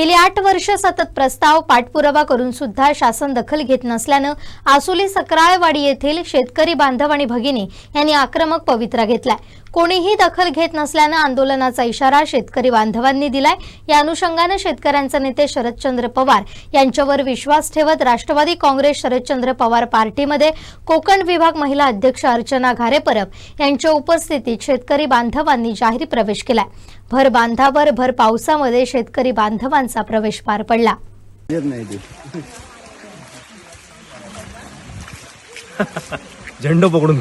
गेली आठ वर्ष सतत प्रस्ताव पाठपुरावा करून सुद्धा शासन दखल घेत नसल्यानं आसुली सकराळवाडी येथील शेतकरी बांधव आणि भगिनी यांनी आक्रमक पवित्रा घेतलाय. कोणीही दखल घेत नसल्यानं आंदोलनाचा इशारा शेतकरी बांधवांनी दिलाय. या अनुषंगानं शेतकऱ्यांचे नेते शरदचंद्र पवार यांच्यावर विश्वास ठेवत राष्ट्रवादी काँग्रेस शरदचंद्र पवार पार्टीमध्ये कोकण विभाग महिला अध्यक्ष अर्चना घारेपरब यांच्या उपस्थितीत शेतकरी बांधवांनी जाहीर प्रवेश केलाय. भर बांधावर भर पावसामध्ये शेतकरी बांधवांचा प्रवेश पार पडला. झेंडो पकडून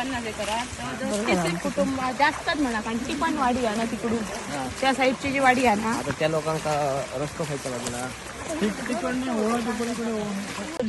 पन्नास एकरात तीस कुटुंब जास्तच म्हणा कारण ती पण वाडी आहे ना तिकडून. त्या साईडची जी वाडी आहे ना. आता त्या लोकांका रस्तो खायचा लागला.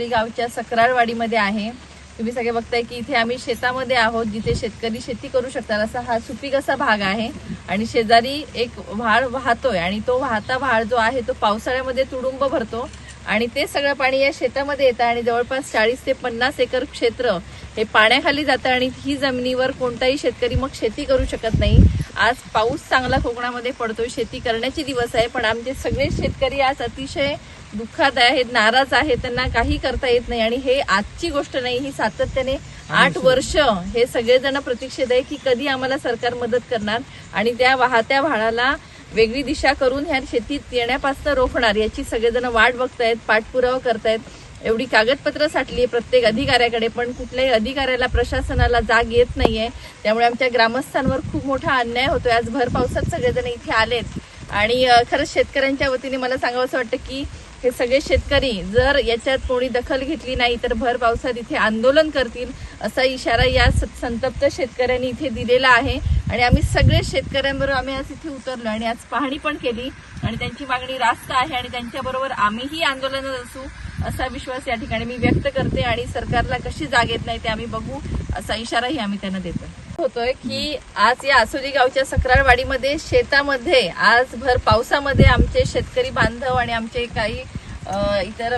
गावच्या सकराळवाडीमध्ये आहे. तुम्ही सगळे बघताय की इथे आम्ही शेतामध्ये आहोत जिथे शेतकरी शेती करू शकतात असा हा सुपीक असा भाग आहे. आणि शेजारी एक व्हाळ वाहतोय आणि तो वाहता व्हाळ जो आहे तो पावसाळ्यामध्ये तुडुंब भरतो. आणि ते सगळं पाणी या शेतामध्ये येतं आणि जवळपास चाळीस ते पन्नास एकर क्षेत्र हे पाण्याखाली जातं आणि ही जमिनीवर कोणताही शेतकरी मग शेती करू शकत नाही. आज पाऊस चांगला कोकणामध्ये पडतोय शेती करण्याचे दिवस आहे पण आमचे सगळे शेतकरी आज अतिशय दुःखात आहेत नाराज आहेत त्यांना काही करता येत नाही आणि हे आजची गोष्ट नाही ही सातत्याने आठ वर्ष हे सगळेजण प्रतीक्षेत आहे की कधी आम्हाला सरकार मदत करणार आणि त्या वाहत्या व्हाळाला वेगळी दिशा करून ह्या शेतीत येण्यापासून रोखणार याची सगळेजण वाट बघतायत पाठपुरावा करतायत. एवढी कागदपत्र साठली आहे प्रत्येक अधिकाऱ्याकडे पण कुठल्याही अधिकाऱ्याला प्रशासनाला जाग येत नाहीये. त्यामुळे आमच्या ग्रामस्थांवर खूप मोठा अन्याय होतोय. आज भर पावसात सगळेजण इथे आलेत. आणि खरंच शेतकऱ्यांच्या वतीने मला सांगावं असं वाटतं की हे सगळे शेतकरी जर याच्यात कोणी दखल घेतली नाही तर भर पावसात इथे आंदोलन करतील असा इशारा या स- संतप्त शेतकऱ्यांनी इथे दिलेला आहे. आणि आम्ही सगळे शेतकऱ्यांबरोबर आम्ही आज इथे उतरलो आणि आज पाहणी पण केली. आणि त्यांची मागणी रास्त आहे आणि त्यांच्याबरोबर आम्हीही आंदोलनात असू असा विश्वास या ठिकाणी मी व्यक्त करते आणि सरकारला कशी जाग येत नाही ते आम्ही बघू असा इशाराही आम्ही त्यांना देतो होतोय की आज या आसोली गावच्या सकराळवाडीमध्ये शेतामध्ये आज भर पावसामध्ये आमचे शेतकरी बांधव आणि आमचे काही इतर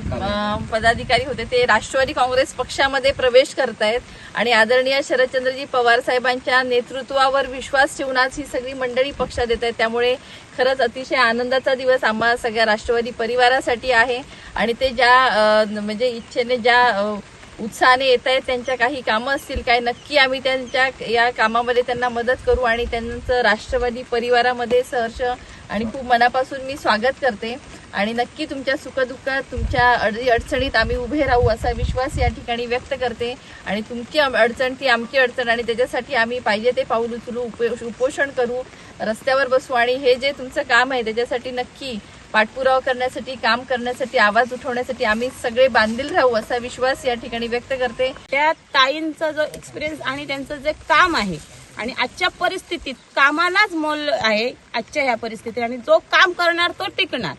पदाधिकारी होते ते राष्ट्रवादी काँग्रेस पक्षामध्ये प्रवेश करतायत. आणि आदरणीय शरदचंद्रजी पवार साहेबांच्या नेतृत्वावर विश्वास ठेवूनच ही सगळी मंडळी पक्षात येत आहेत त्यामुळे खरंच अतिशय आनंदाचा दिवस आम्हा सगळ्या राष्ट्रवादी परिवारासाठी आहे. आणि ते ज्या म्हणजे इच्छेने ज्या उत्साहाने येत आहेत त्यांच्या काही कामं असतील काय नक्की आम्ही त्यांच्या या कामामध्ये त्यांना मदत करू आणि त्यांचं राष्ट्रवादी परिवारामध्ये सहर्ष आणि खूप मनापासून मी स्वागत करते. आणि नक्की तुमच्या सुखदुःखात तुमच्या अडी अडचणीत आम्ही उभे राहू असा विश्वास या ठिकाणी व्यक्त करते. आणि तुमची अडचण ती आमची अडचण आणि त्याच्यासाठी आम्ही पाहिजे ते पाऊल उचलू उप- उपोषण करू रस्त्यावर बसू आणि हे जे तुमचं काम आहे त्याच्यासाठी नक्की पाठपुरावा करण्यासाठी काम करण्यासाठी आवाज उठवण्यासाठी आम्ही सगळे बांधील राहू असा विश्वास या ठिकाणी व्यक्त करते. त्या ताईंचा जो एक्सपिरियन्स आणि त्यांचं जे काम आहे आणि आजच्या परिस्थितीत कामालाच मोल आहे आजच्या ह्या परिस्थितीत आणि जो काम करणार तो टिकणार.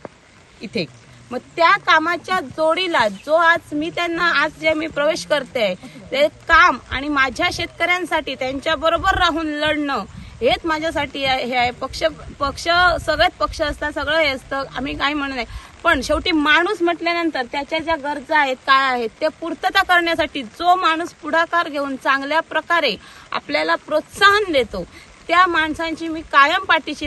इथे. मग त्या कामाच्या जोडीला जो आज मी त्यांना आज जे मी प्रवेश करते ते काम आणि माझ्या शेतकऱ्यांसाठी त्यांच्या बरोबर राहून लढणं हेच माझ्यासाठी आहे- हे आहे. पक्ष पक्ष सगळेच पक्ष असतात सगळं हे असतं आम्ही काही म्हणत नाही. पण शेवटी माणूस म्हटल्यानंतर त्याच्या ज्या गरजा आहेत काय आहेत ते पूर्तता करण्यासाठी जो माणूस पुढाकार घेऊन चांगल्या प्रकारे आपल्याला प्रोत्साहन देतो त्या माणसांची मी कायम पाठीशी